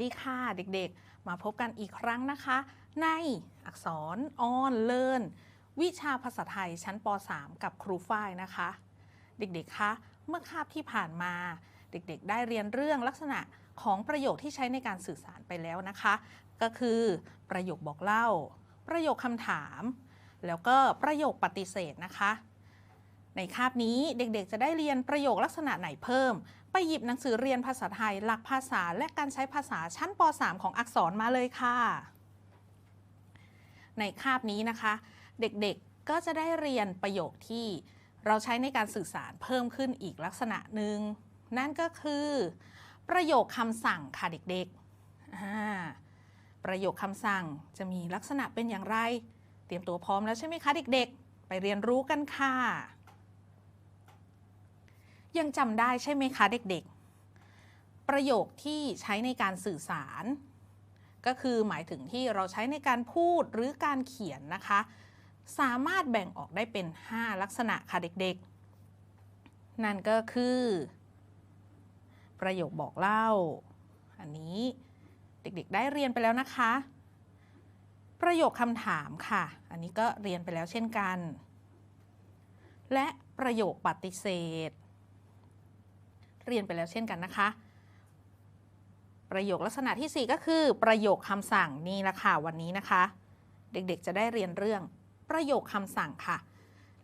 วัสดีค่ะเด็กๆ มาพบกันอีกครั้งนะคะ ในอักษรออนเลินวิชาภาษาไทยชั้นป .3 กับครูฝ้ายนะคะ เด็กๆคะเมื่อคาบที่ผ่านมา เด็กๆ ได้เรียนเรื่องลักษณะของประโยคที่ใช้ในการสื่อสารไปแล้วนะคะ ก็คือประโยคบอกเล่า ประโยคคำถาม แล้วก็ประโยคปฏิเสธนะคะ ในคาบนี้เด็กๆ จะได้เรียนประโยคลักษณะไหนเพิ่ม ไปหยิบหนังสือเรียนภาษาไทย หลักภาษาและการใช้ภาษาชั้นป .3 ของอักษรมาเลยค่ะ ในคาบนี้นะคะ เด็กๆก็จะได้เรียนประโยคที่เราใช้ในการสื่อสารเพิ่มขึ้นอีกลักษณะหนึ่งนั่นก็คือ ประโยคคำสั่งค่ะเด็กๆ ประโยคคำสั่งจะมีลักษณะเป็นอย่างไร เตรียมตัวพร้อมแล้วใช่ไหมคะเด็กๆ ไปเรียนรู้กันค่ะ ยังจำได้ใช่ไหมคะเด็กๆ ประโยคที่ใช้ในการสื่อสาร ก็คือหมายถึงที่เราใช้ในการพูดหรือการเขียนนะคะ สามารถแบ่งออกได้เป็น 5 ลักษณะค่ะเด็กๆ นั่นก็คือ ประโยคบอกเล่า อันนี้เด็กๆได้เรียนไปแล้วนะคะ ประโยคคำถามค่ะ อันนี้ก็เรียนไปแล้วเช่นกัน และประโยคปฏิเสธ เรียนไปแล้วเช่นกันนะคะ ประโยคลักษณะที่ 4 ก็คือ ประโยคคำสั่งนี่ละค่ะวันนี้นะคะ เด็กๆจะได้เรียนเรื่องประโยคคำสั่งค่ะ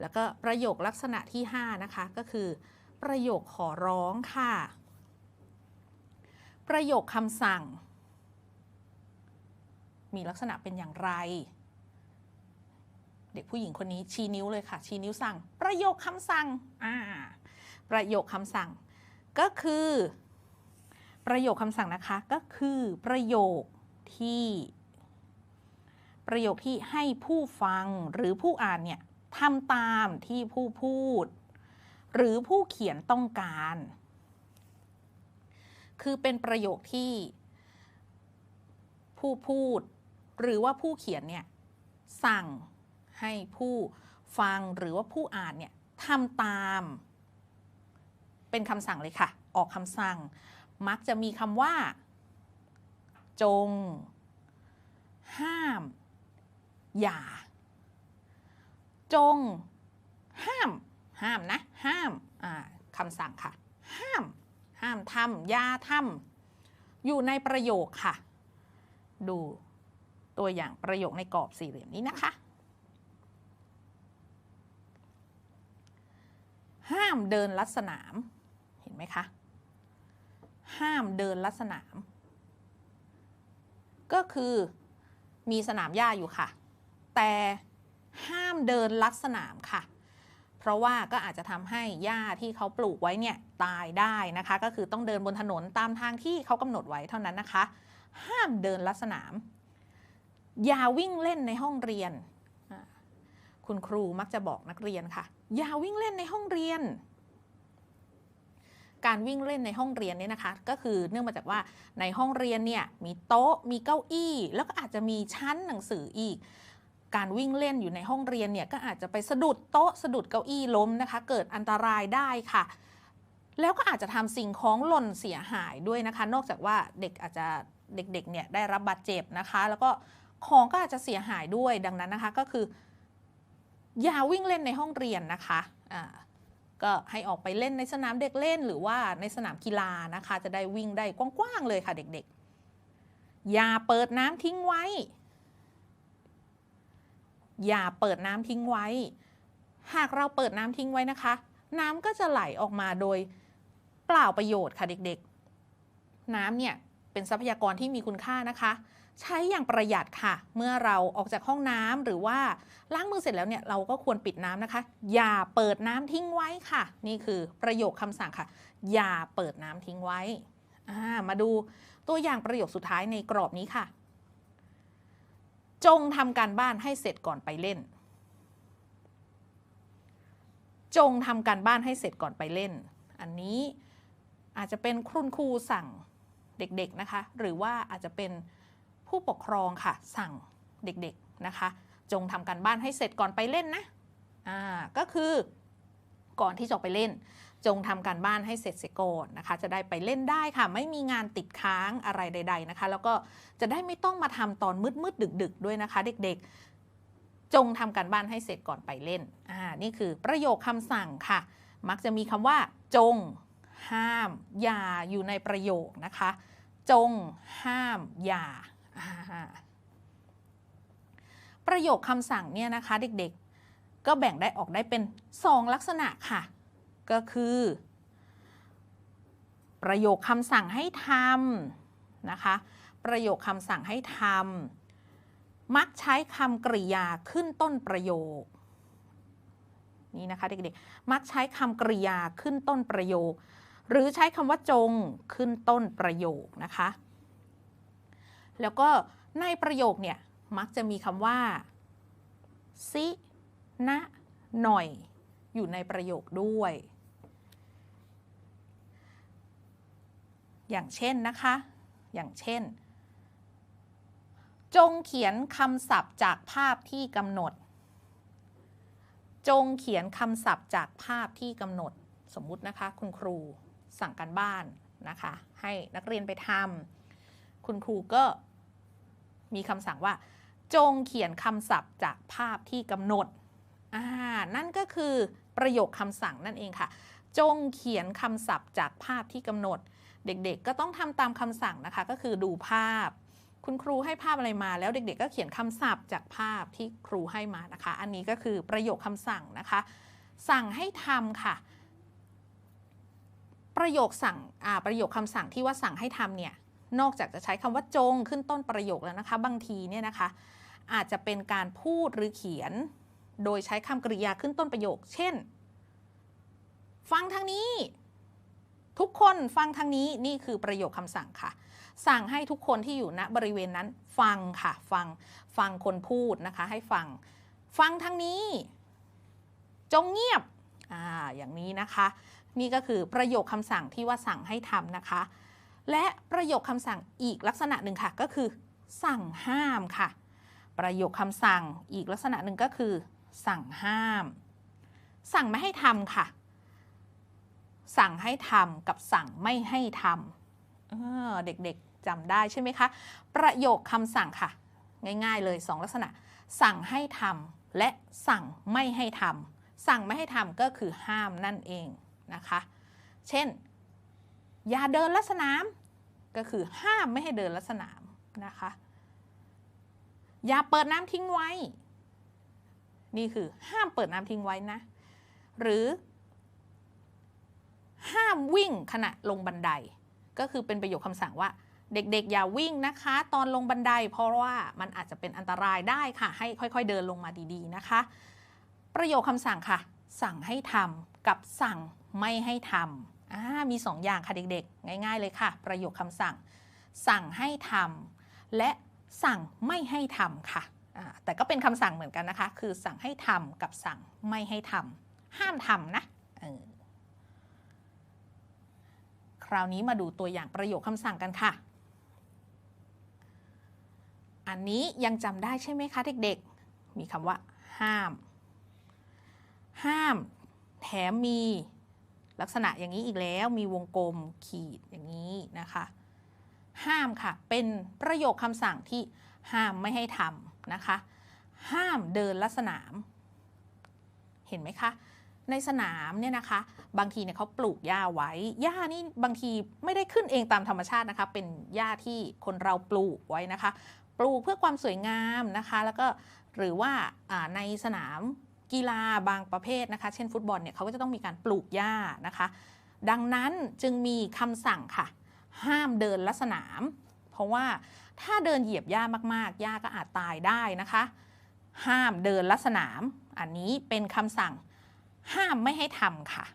แล้วก็ประโยคลักษณะที่ 5 นะคะ ก็คือ ประโยคขอร้องค่ะ ประโยคคำสั่ง มีลักษณะเป็นอย่างไร เด็กผู้หญิงคนนี้ชี้นิ้วเลยค่ะ ชี้นิ้วสั่ง ประโยคคำสั่งอ่าประโยคคำสั่ง ก็คือ ประโยคคำสั่งนะคะก็คือประโยคที่ ประโยคที่ให้ผู้ฟังหรือผู้อ่านเนี่ยทำตามที่ผู้พูด หรือผู้เขียนต้องการ คือเป็นประโยคที่ ผู้พูด หรือว่าผู้เขียนเนี่ยสั่งให้ผู้ฟังหรือว่าผู้อ่านเนี่ยทำตาม เป็นคำสั่งเลยค่ะ ออกคำสั่ง มักจะมีคำว่า จง ห้าม อย่า จง ห้าม ห้ามนะ ห้ามาคำสั่งค่ะ ห้าม ห้ามทำอย่าทำอยู่ในประโยคค่ะ ดูตัวอย่างประโยคในกรอบสี่เหลี่ยมนี้นะคะ ห้ามเดินลัดสนาม นไหมคะ ห้ามเดินลัดสนาม ก็คือมีสนามหญ้าอยู่ค่ะ แต่ห้ามเดินลัดสนามค่ะ เพราะว่าก็อาจจะทำให้หญ้าที่เขาปลูกไว้เนี่ยตายได้นะคะ ก็คือต้องเดินบนถนนตามทางที่เขากำหนดไว้เท่านั้นนะคะ ห้ามเดินลัดสนาม อย่าวิ่งเล่นในห้องเรียน คุณครูมักจะบอกนักเรียนค่ะ อย่าวิ่งเล่นในห้องเรียน การวิ่งเล่นในห้องเรียนเนี่ยนะคะ ก็คือเนื่องมาจากว่าในห้องเรียนเนี่ยมีโต๊ะมีเก้าอี้ แล้วก็อาจจะมีชั้นหนังสืออีก การวิ่งเล่นอยู่ในห้องเรียนเนี่ยก็อาจจะไปสะดุดโต๊ะสะดุดเก้าอี้ล้มนะคะ เกิดอันตรายได้ค่ะ แล้วก็อาจจะทำสิ่งของหล่นเสียหายด้วยนะคะ นอกจากว่าเด็กอาจจะเด็กๆเนี่ยได้รับบาดเจ็บนะคะ แล้วก็ของก็อาจจะเสียหายด้วยดังนั้นนะคะก็คือ อย่าวิ่งเล่นในห้องเรียนนะคะอ่า ก็ให้ออกไปเล่นในสนามเด็กเล่นหรือว่าในสนามกีฬานะคะ จะได้วิ่งได้กว้างๆเลยค่ะเด็กๆ อย่าเปิดน้ำทิ้งไว้ อย่าเปิดน้ำทิ้งไว้ หากเราเปิดน้ำทิ้งไว้นะคะ น้ำก็จะไหลออกมาโดยเปล่าประโยชน์ค่ะเด็กๆ น้ำเนี่ยเป็นทรัพยากรที่มีคุณค่านะคะ ใช้อย่างประหยัดค่ะ เมื่อเราออกจากห้องน้ำหรือว่าล้างมือเสร็จแล้วเนี่ยเราก็ควรปิดน้ำนะคะ อย่าเปิดน้ำทิ้งไว้ค่ะ นี่คือประโยคคำสั่งค่ะ อย่าเปิดน้ำทิ้งไว้ มาดูตัวอย่างประโยคสุดท้ายในกรอบนี้ค่ะ จงทำการบ้านให้เสร็จก่อนไปเล่น จงทำการบ้านให้เสร็จก่อนไปเล่น อันนี้อาจจะเป็นคุณครูสั่งเด็กๆนะคะ หรือว่าอาจจะเป็น ผู้ปกครองค่ะ สั่งเด็กๆนะคะ จงทำการบ้านให้เสร็จก่อนไปเล่นนะอ่าก็คือก่อนที่จะไปเล่น จงทำการบ้านให้เสร็จเสียก่อนนะคะ จะได้ไปเล่นได้ค่ะ ไม่มีงานติดค้างอะไรใด ๆนะคะ แล้วก็จะได้ไม่ต้องมาทำตอนมืดๆดึก ๆ ด้วยนะคะ เด็กๆ จงทำการบ้านให้เสร็จก่อนไปเล่นอ่านี่คือประโยคคำสั่งค่ะ มักจะมีคำว่า จง ห้าม อย่าอยู่ในประโยคนะคะ จง ห้าม อย่า ประโยคคำสั่งเนี่ยนะคะเด็กๆ ก็แบ่งได้ออกได้เป็น 2 ลักษณะค่ะ ก็คือ ประโยคคำสั่งให้ทำนะคะ ประโยคคำสั่งให้ทำมักใช้คำกริยาขึ้นต้นประโยคนี่นะคะเด็กๆ มักใช้คำกริยาขึ้นต้นประโยค หรือใช้คำว่าจงขึ้นต้นประโยคนะคะ แล้วก็ในประโยคเนี่ยมักจะมีคำว่าซินะหน่อย อยู่ในประโยคด้วย อย่างเช่นนะคะ อย่างเช่น จงเขียนคำศัพท์จากภาพที่กำหนด จงเขียนคำศัพท์จากภาพที่กำหนด สมมุตินะคะคุณครูสั่งการบ้านนะคะ ให้นักเรียนไปทำคุณครูก็ มีคำสั่งว่า จงเขียนคำศัพท์จากภาพที่กำหนดอ่านั่นก็คือประโยคคำสั่งนั่นเองค่ะ จงเขียนคำศัพท์จากภาพที่กำหนด เด็กๆ ก็ต้องทำตามคำสั่งนะคะ ก็คือดูภาพ คุณครูให้ภาพอะไรมา แล้วเด็กๆ ก็เขียนคำศัพท์จากภาพที่ครูให้มานะคะ อันนี้ก็คือประโยคคำสั่งนะคะ สั่งให้ทำค่ะ ประโยคสั่งประโยคคำสั่งที่ว่าสั่งให้ทำเนี่ย นอกจากจะใช้คำว่าจงขึ้นต้นประโยคแล้วนะคะ บางทีเนี่ยนะคะ อาจจะเป็นการพูดหรือเขียน โดยใช้คำกริยาขึ้นต้นประโยค เช่น ฟังทางนี้ ทุกคนฟังทางนี้นี่คือประโยคคำสั่งค่ะ สั่งให้ทุกคนที่อยู่ณบริเวณนั้นฟังค่ะ ฟังฟังคนพูดนะคะ ให้ฟัง ฟังทางนี้ จงเงียบอ่าอย่างนี้นะคะ นี่ก็คือประโยคคำสั่งที่ว่าสั่งให้ทำนะคะ และประโยคคำสั่งอีกลักษณะหนึ่งค่ะ ก็คือ สั่งห้ามค่ะ ประโยคคำสั่งอีกลักษณะหนึ่งก็คือ สั่งห้าม สั่งไม่ให้ทำค่ะ สั่งให้ทำกับสั่งไม่ให้ทำเออเด็กๆจำได้ใช่ไหมคะ ประโยคคำสั่งค่ะ ง่ายๆเลย2ลักษณะ สั่งให้ทำและสั่งไม่ให้ทำสั่งไม่ให้ทำก็คือห้ามนั่นเองนะคะ เช่น อย่าเดินลัดสนาม ก็คือห้ามไม่ให้เดินลัดสนามนะคะ อย่าเปิดน้ำทิ้งไว้ นี่คือห้ามเปิดน้ำทิ้งไว้นะ หรือ ห้ามวิ่งขณะลงบันได ก็คือเป็นประโยคคำสั่งว่าเด็กๆ อย่าวิ่งนะคะ ตอนลงบันได เพราะว่ามันอาจจะเป็นอันตรายได้ค่ะ ให้ค่อยๆเดินลงมาดีๆนะคะ ประโยคคำสั่งค่ะ สั่งให้ทำกับสั่งไม่ให้ทำ อ่ามีสองอย่างค่ะเด็กๆ ง่ายๆเลยค่ะ ประโยคคำสั่ง สั่งให้ทำและสั่งไม่ให้ทำค่ะแต่ก็เป็นคำสั่งเหมือนกันนะคะ คือสั่งให้ทำกับสั่งไม่ให้ทำห้ามทำนะออคราวนี้มาดูตัวอย่างประโยคคำสั่งกันค่ะ อันนี้ยังจำได้ใช่ไหมคะเด็กๆ มีคำว่า ห้าม ห้าม แถมมี ลักษณะอย่างนี้อีกแล้วมีวงกลมขีดอย่างนี้นะคะ ห้ามค่ะ เป็นประโยคคำสั่งที่ห้ามไม่ให้ทำนะคะ ห้ามเดินลัดสนาม เห็นไหมคะ ในสนามเนี่ยนะคะ บางทีเนี่ยเขาปลูกหญ้าไว้หญ้านี่บางทีไม่ได้ขึ้นเองตามธรรมชาตินะคะ เป็นหญ้าที่คนเราปลูกไว้นะคะ ปลูกเพื่อความสวยงามนะคะ แล้วก็หรือว่าในสนาม กีฬาบางประเภทนะคะ เช่นฟุตบอลเนี่ยเขาก็จะต้องมีการปลูกหญ้านะคะ ดังนั้นจึงมีคำสั่งค่ะ ห้ามเดินลัดสนาม เพราะว่าถ้าเดินเหยียบหญ้ามากๆหญ้าก็อาจตายได้นะคะ ห้ามเดินลัดสนาม อันนี้เป็นคำสั่งห้ามไม่ให้ทำค่ะ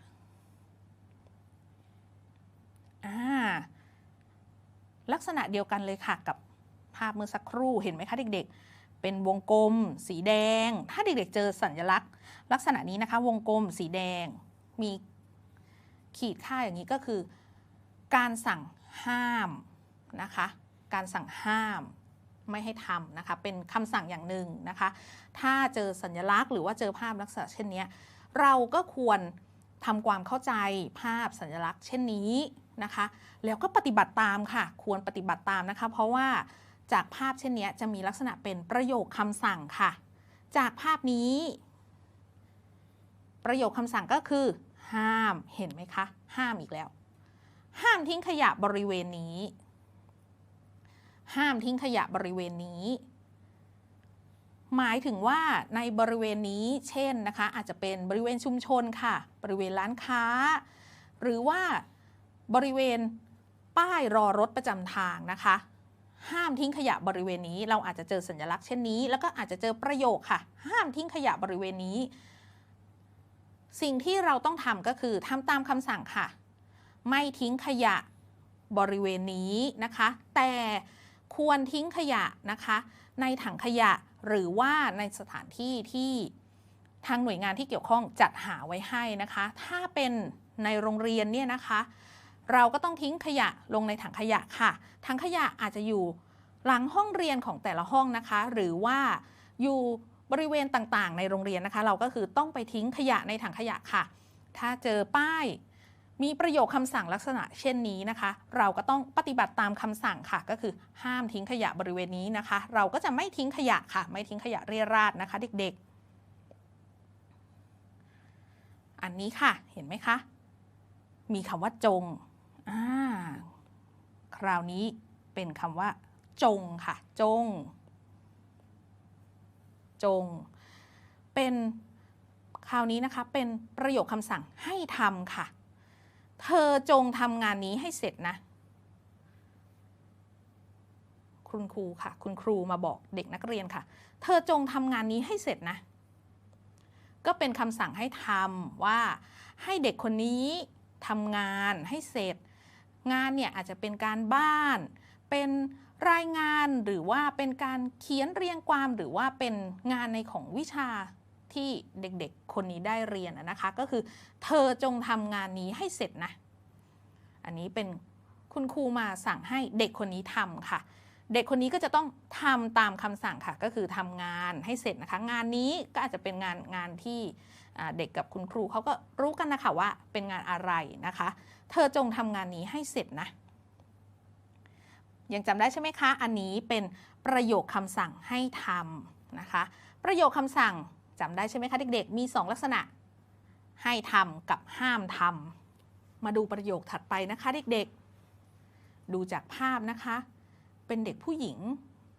ลักษณะเดียวกันเลยค่ะกับภาพเมื่อสักครู่เห็นไหมคะเด็กๆ เป็นวงกลม สีแดง ถ้าเด็กๆเจอสัญลักษณ์ ลักษณะนี้นะคะ วงกลมสีแดง มีขีดค่าอย่างนี้ก็คือ การสั่งห้ามนะคะ การสั่งห้ามไม่ให้ทำนะคะ เป็นคำสั่งอย่างหนึ่งนะคะ ถ้าเจอสัญลักษณ์หรือว่าเจอภาพลักษณะเช่นนี้เราก็ควรทำความเข้าใจภาพสัญลักษณ์เช่นนี้นะคะ แล้วก็ปฏิบัติตามค่ะ ควรปฏิบัติตามนะคะ เพราะว่า จากภาพเช่นนี้จะมีลักษณะเป็นประโยคคำสั่งค่ะ จากภาพนี้ ประโยคคำสั่งก็คือ ห้ามเห็นไหมคะ ห้ามอีกแล้ว ห้ามทิ้งขยะบริเวณนี้ ห้ามทิ้งขยะบริเวณนี้ หมายถึงว่าในบริเวณนี้เช่นนะคะ อาจจะเป็นบริเวณชุมชนค่ะ บริเวณร้านค้า หรือว่าบริเวณป้ายรอรถประจำทางนะคะ ห้ามทิ้งขยะบริเวณนี้ เราอาจจะเจอสัญลักษณ์เช่นนี้ แล้วก็อาจจะเจอประโยคค่ะ ห้ามทิ้งขยะบริเวณนี้ สิ่งที่เราต้องทำก็คือทำตามคำสั่งค่ะ ไม่ทิ้งขยะบริเวณนี้นะคะ แต่ควรทิ้งขยะนะคะ ในถังขยะหรือว่าในสถานที่ที่ทางหน่วยงานที่เกี่ยวข้องจัดหาไว้ให้นะคะ ถ้าเป็นในโรงเรียนเนี่ยนะคะ เราก็ต้องทิ้งขยะลงในถังขยะค่ะ ถังขยะอาจจะอยู่หลังห้องเรียนของแต่ละห้องนะคะ หรือว่าอยู่บริเวณต่างๆ ในโรงเรียนนะคะ เราก็คือต้องไปทิ้งขยะในถังขยะค่ะ ถ้าเจอป้าย มีประโยคคำสั่งลักษณะเช่นนี้นะคะ เราก็ต้องปฏิบัติตามคำสั่งค่ะ ก็คือห้ามทิ้งขยะบริเวณนี้นะคะ เราก็จะไม่ทิ้งขยะค่ะ ไม่ทิ้งขยะเรี่ยราดนะคะ เด็กๆ อันนี้ค่ะเห็นไหมคะมีคำว่าจง อ่าคราวนี้เป็นคำว่า จงค่ะ จง จง เป็นคราวนี้นะคะเป็นประโยคคำสั่งให้ทำค่ะ เธอจงทำงานนี้ให้เสร็จนะ คุณครูค่ะ คุณครูมาบอกเด็กนักเรียนค่ะ เธอจงทำงานนี้ให้เสร็จนะ ก็เป็นคำสั่งให้ทำว่าให้เด็กคนนี้ทำงานให้เสร็จ งานเนี่ยอาจจะเป็นการบ้าน เป็นรายงานหรือว่าเป็นการเขียนเรียงความหรือว่าเป็นงานในของวิชาที่เด็กๆ คนนี้ได้เรียนนะคะ ก็คือเธอจงทำงานนี้ให้เสร็จนะ อันนี้เป็นคุณครูมาสั่งให้เด็กคนนี้ทำค่ะ เด็กคนนี้ก็จะต้องทำตามคำสั่งค่ะ ก็คือทำงานให้เสร็จนะคะ งานนี้ก็อาจจะเป็นงานงานที่เด็กกับคุณครูเขาก็รู้กันนะคะว่าเป็นงานอะไรนะคะ เธอจงทำงานนี้ให้เสร็จนะ ยังจำได้ใช่ไหมคะ อันนี้เป็นประโยคคำสั่งให้ทำนะคะ ประโยคคำสั่งจำได้ใช่ไหมคะเด็กๆ มี 2 ลักษณะ ให้ทำกับห้ามทำ มาดูประโยคถัดไปนะคะเด็กๆ ดูจากภาพนะคะ เป็นเด็กผู้หญิง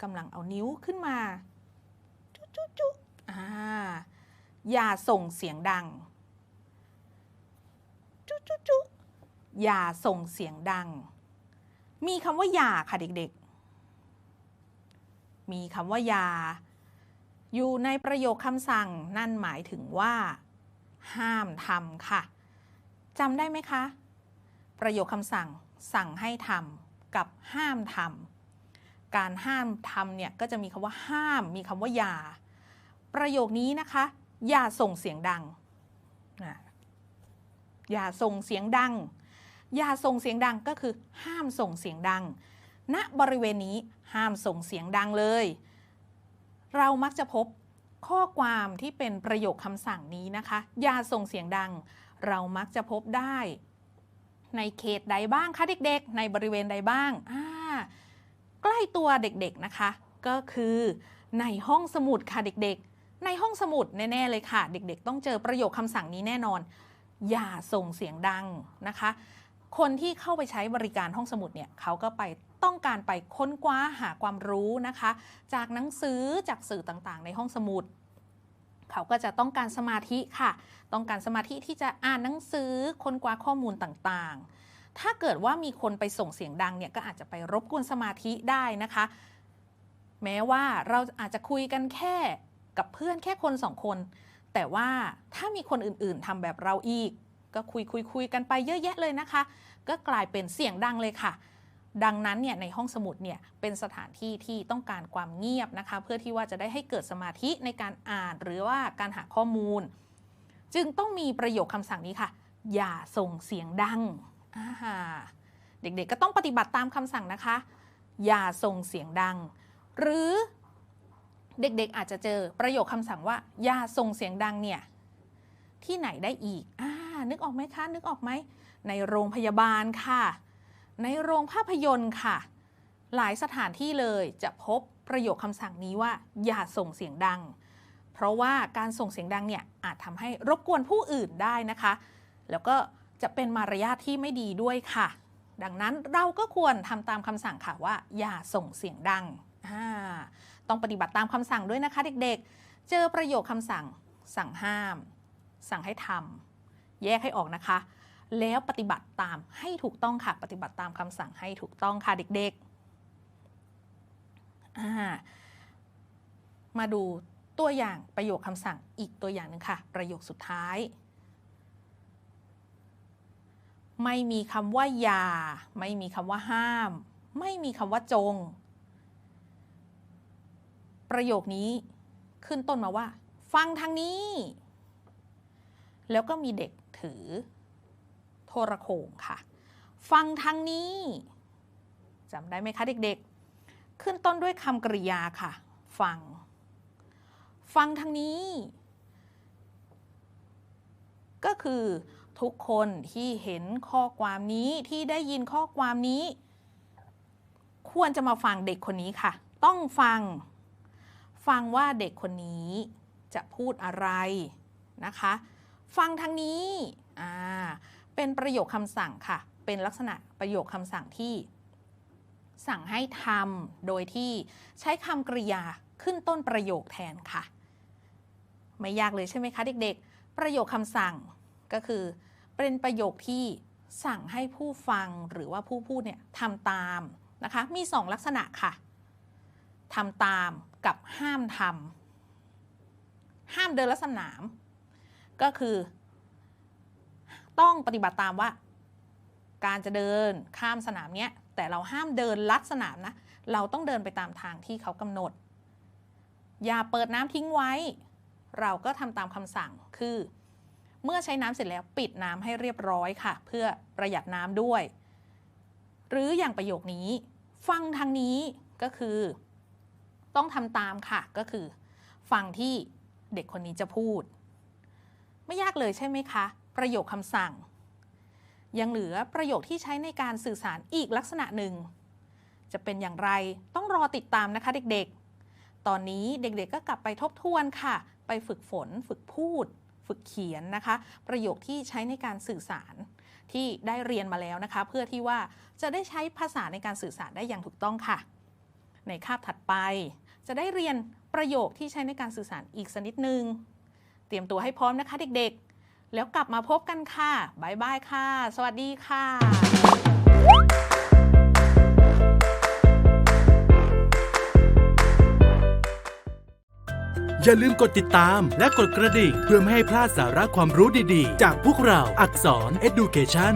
กำลังเอานิ้วขึ้นมา จุ๊จุ๊จุ๊อ่าอย่าส่งเสียงดัง จุ๊จุ๊จุ๊ อย่าส่งเสียงดัง มีคำว่าอย่าค่ะเด็กๆ มีคำว่าอย่า อยู่ในประโยคคำสั่งนั่นหมายถึงว่า ห้ามทำค่ะจำได้ไหมคะ ประโยคคำสั่งสั่งให้ทำกับห้ามทำการห้ามทำเนี่ยก็จะมีคำว่าห้าม มีคำว่าอย่า ประโยคนี้นะคะ อย่าส่งเสียงดังอย่าส่งเสียงดัง อย่าส่งเสียงดังก็คือ ห้ามส่งเสียงดัง ณบริเวณนี้ห้ามส่งเสียงดังเลย เรามักจะพบข้อความที่เป็นประโยคคำสั่งนี้นะคะ อย่าส่งเสียงดัง เรามักจะพบได้ ในเขตใดบ้างคะเด็กๆ ในบริเวณใดบ้างอ่าใกล้ตัวเด็กๆนะคะ ก็คือในห้องสมุดค่ะเด็กๆ ในห้องสมุดแน่ๆเลยค่ะ เด็กๆ ต้องเจอประโยคคำสั่งนี้แน่นอน อย่าส่งเสียงดังนะคะ คนที่เข้าไปใช้บริการห้องสมุดเนี่ยเขาก็ไปต้องการไปค้นคว้าหาความรู้นะคะ จากหนังสือจากสื่อต่างๆ ในห้องสมุด เขาก็จะต้องการสมาธิค่ะ ต้องการสมาธิที่จะอ่านหนังสือค้นคว้าข้อมูลต่างๆ ถ้าเกิดว่ามีคนไปส่งเสียงดังเนี่ยก็อาจจะไปรบกวนสมาธิได้นะคะ แม้ว่าเราอาจจะคุยกันแค่กับเพื่อนแค่คนสองคน แต่ว่าถ้ามีคนอื่นๆทำแบบเราอีก ก็คุยคุยคุยกันไปเยอะแยะเลยนะคะ ก็กลายเป็นเสียงดังเลยค่ะ ดังนั้นเนี่ยในห้องสมุดเนี่ยเป็นสถานที่ที่ต้องการความเงียบนะคะ เพื่อที่ว่าจะได้ให้เกิดสมาธิในการอ่านหรือว่าการหาข้อมูล จึงต้องมีประโยคคำสั่งนี้ค่ะ อย่าส่งเสียงดังอ่าเด็กๆก็ต้องปฏิบัติตามคำสั่งนะคะ อย่าส่งเสียงดัง หรือเด็กๆอาจจะเจอประโยคคำสั่งว่า อย่าส่งเสียงดังเนี่ย ที่ไหนได้อีกอ่านึกออกไหมคะ นึกออกไหม ในโรงพยาบาลค่ะ ในโรงภาพยนตร์ค่ะ หลายสถานที่เลยจะพบประโยคคำสั่งนี้ว่า อย่าส่งเสียงดัง เพราะว่าการส่งเสียงดังเนี่ยอาจทำให้รบกวนผู้อื่นได้นะคะ แล้วก็จะเป็นมารยาทที่ไม่ดีด้วยค่ะ ดังนั้นเราก็ควรทำตามคำสั่งค่ะว่า อย่าส่งเสียงดัง ต้องปฏิบัติตามคำสั่งด้วยนะคะ เด็กๆ เจอประโยคคำสั่งสั่งห้าม สั่งให้ทำแยกให้ออกนะคะ แล้วปฏิบัติตามให้ถูกต้องค่ะ ปฏิบัติตามคำสั่งให้ถูกต้องค่ะเด็กๆ มาดูตัวอย่างประโยคคำสั่งอีกตัวอย่างหนึ่งค่ะ ประโยคสุดท้าย ไม่มีคำว่าอย่า ไม่มีคำว่าห้าม ไม่มีคำว่าจง ประโยคนี้ขึ้นต้นมาว่า ฟังทางนี้ แล้วก็มีเด็กถือโทรโขงค่ะ ฟังทางนี้จำได้ไหมคะเด็กๆ ขึ้นต้นด้วยคำกริยาค่ะ ฟัง ฟังทางนี้ ก็คือทุกคนที่เห็นข้อความนี้ที่ได้ยินข้อความนี้ ควรจะมาฟังเด็กคนนี้ค่ะ ต้องฟัง ฟังว่าเด็กคนนี้จะพูดอะไรนะคะ ฟังทางนี้อ่าเป็นประโยคคำสั่งค่ะ เป็นลักษณะประโยคคำสั่งที่ สั่งให้ทำโดยที่ใช้คำกริยาขึ้นต้นประโยคแทนค่ะ ไม่ยากเลยใช่ไหมคะเด็กๆ ประโยคคำสั่งก็คือเป็นประโยคที่สั่งให้ผู้ฟังหรือว่าผู้พูดเนี่ยทำตามนะคะ มี 2 ลักษณะค่ะทำตามกับห้ามทำห้ามเดินลัดสนาม ก็คือ ต้องปฏิบัติตามว่า การจะเดินข้ามสนามเนี้ยแต่เราห้ามเดินลัดสนามนะ เราต้องเดินไปตามทางที่เขากำหนด อย่าเปิดน้ำทิ้งไว้ เราก็ทำตามคำสั่งคือ เมื่อใช้น้ำเสร็จแล้วปิดน้ำให้เรียบร้อยค่ะ เพื่อประหยัดน้ำด้วย หรืออย่างประโยคนี้ ฟังทางนี้ก็คือ ต้องทำตามค่ะก็คือ ฟังที่เด็กคนนี้จะพูด ไม่ยากเลยใช่ไหมคะ ประโยคคำสั่ง ยังเหลือประโยคที่ใช้ในการสื่อสารอีกลักษณะหนึ่ง จะเป็นอย่างไรต้องรอติดตามนะคะเด็กๆ ตอนนี้เด็กๆก็กลับไปทบทวนค่ะ ไปฝึกฝน ฝึกพูด ฝึกเขียนนะคะ ประโยคที่ใช้ในการสื่อสารที่ได้เรียนมาแล้วนะคะ เพื่อที่ว่าจะได้ใช้ภาษาในการสื่อสารได้อย่างถูกต้องค่ะ ในคาบถัดไป จะได้เรียนประโยคที่ใช้ในการสื่อสารอีกสักนิดนึง ตรียมตัวให้พร้อมนะคะเด็กๆ แล้วกลับมาพบกันค่ะบายบายค่ะ สวัสดีค่ะอย่าลืมกดติดตามและกดกระดิ่งเพื่อไม่ให้พลาดสาระความรู้ดีๆ จากพวกเราอักษร Education